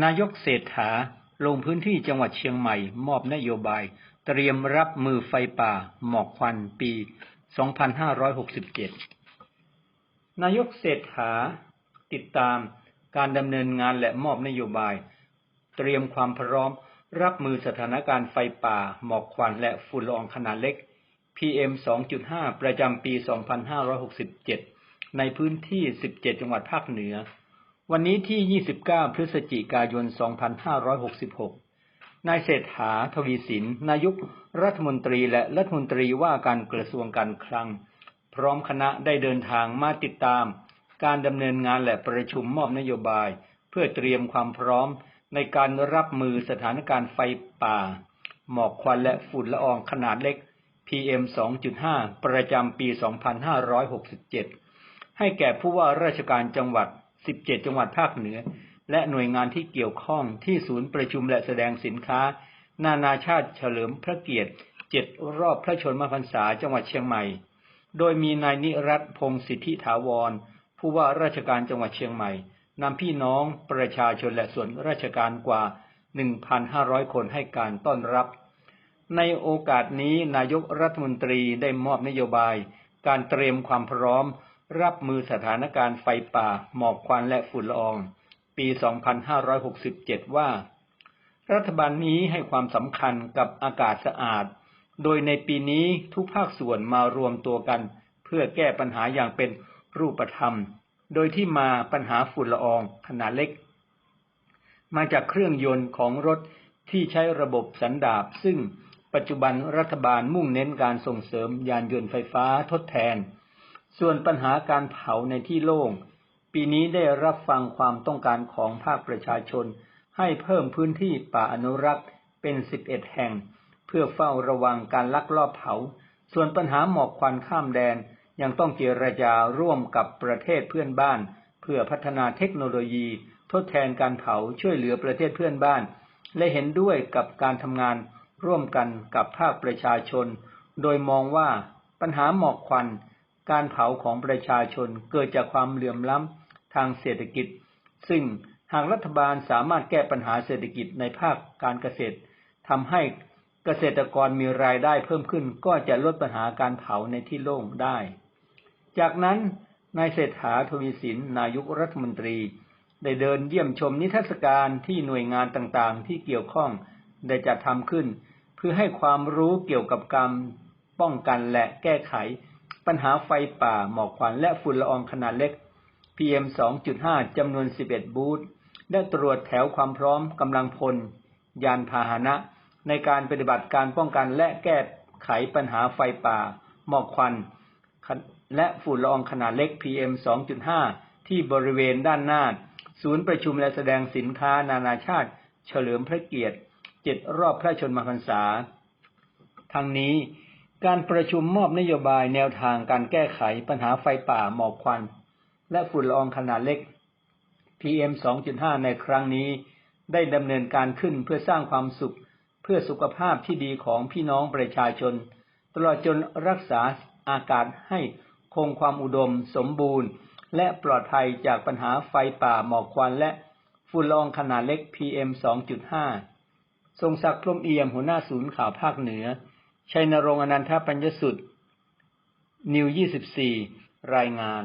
นายกเศรษฐาลงพื้นที่จังหวัดเชียงใหม่ มอบนโยบาย เตรียมรับมือไฟป่า หมอกควันปี 2567 นายกเศรษฐาติดตามการดำเนินงานและมอบนโยบาย เตรียมความพร้อม รับมือสถานการณ์ไฟป่า หมอกควันและฝุ่นละอองขนาดเล็ก PM 2.5 ประจำปี 2567 ในพื้นที่ 17 จังหวัดภาคเหนือ วันนี้ที่ 29 พฤศจิกายน 2566 นายเศรษฐา ทวีสิน นายกรัฐมนตรีและรัฐมนตรีว่าการกระทรวงการคลัง พร้อมคณะได้เดินทางมาติดตาม การดำเนินงานและประชุมมอบนโยบาย เพื่อเตรียมความพร้อมในการรับมือสถานการณ์ไฟป่า หมอกควันและฝุ่นละอองขนาดเล็ก PM 2.5 ประจำปี 2567 ให้แก่ผู้ว่าราชการจังหวัด 17 จังหวัดภาคเหนือ และหน่วยงานที่เกี่ยวข้องที่ศูนย์ประชุมและแสดงสินค้า นานาชาติเฉลิมพระเกียรติ 7 รอบพระชนมพรรษาจังหวัดเชียงใหม่ โดยมีนายนิรัตพงศิทธิถาวร ผู้ว่าราชการจังหวัดเชียงใหม่นำพี่น้องประชาชนและส่วนราชการกว่า 1,500 คนให้การต้อนรับ ในโอกาสนี้นายกรัฐมนตรีได้มอบนโยบาย การเตรียมความพร้อม รับมือสถานการณ์ไฟป่า หมอกควันและฝุ่นละออง ปี 2567 ว่า รัฐบาลนี้ให้ความสำคัญกับอากาศสะอาด โดยในปีนี้ทุกภาคส่วนมารวมตัวกัน เพื่อแก้ปัญหาอย่างเป็นรูปธรรม โดยที่มาปัญหาฝุ่นละอองขนาดเล็ก มาจากเครื่องยนต์ของรถที่ใช้ระบบสันดาบซึ่งปัจจุบันรัฐบาลมุ่งเน้นการส่งเสริมยานยนต์ไฟฟ้าทดแทน ส่วนปัญหาการเผาในที่โล่ง ปีนี้ได้รับฟังความต้องการของภาคประชาชน ให้เพิ่มพื้นที่ป่าอนุรักษ์เป็น 11 แห่ง เพื่อเฝ้าระวังการลักลอบเผา ส่วนปัญหาหมอกควันข้ามแดนยังต้องเจรจาร่วมกับประเทศเพื่อนบ้าน เพื่อพัฒนาเทคโนโลยี ทดแทนการเผาช่วยเหลือประเทศเพื่อนบ้าน และเห็นด้วยกับการทำงานร่วมกันกับภาคประชาชน โดยมองว่าปัญหาหมอกควัน การเผาของประชาชนเกิดจากความเหลื่อมล้ำทางเศรษฐกิจ ซึ่งหากรัฐบาลสามารถแก้ปัญหาเศรษฐกิจในภาคการเกษตรทำให้เกษตรกรมีรายได้เพิ่มขึ้นก็จะลดปัญหาการเผาในที่โล่งได้ จากนั้นนายเศรษฐาทวีสินนายกรัฐมนตรี ได้เดินเยี่ยมชมนิทรรศการที่หน่วยงานต่างๆ ที่เกี่ยวข้องได้จัดทำขึ้น เพื่อให้ความรู้เกี่ยวกับการป้องกันและแก้ไข ปัญหาไฟป่า หมอกควันและฝุ่นละอองขนาดเล็ก PM 2.5 จำนวน 11 บูธได้ตรวจแถวความพร้อมกำลังพล ยานพาหนะ ในการปฏิบัติการป้องกันและแก้ไขปัญหาไฟป่า หมอกควัน และฝุ่นละอองขนาดเล็ก PM 2.5 ที่บริเวณด้านหน้า ศูนย์ประชุมและแสดงสินค้านานาชาติ เฉลิมพระเกียรติเจ็ดรอบพระชนมพรรษา ทั้งนี้ การประชุมมอบนโยบายแนวทางการแก้ไขปัญหาไฟป่าหมอกควัน และฝุ่นละอองขนาดเล็ก PM 2.5 ในครั้งนี้ ได้ดำเนินการขึ้นเพื่อสร้างความสุข เพื่อสุขภาพที่ดีของพี่น้องประชาชน ตลอดจนรักษาอากาศให้คงความอุดมสมบูรณ์ และปลอดภัยจากปัญหาไฟป่าหมอกควันและฝุ่นละอองขนาดเล็ก PM 2.5 ทรงศักดิ์พรมเอี่ยมหัวหน้าศูนย์ข่าวภาคเหนือ ชัยนรงค์อนันทปัญญสุดนิว 24 รายงาน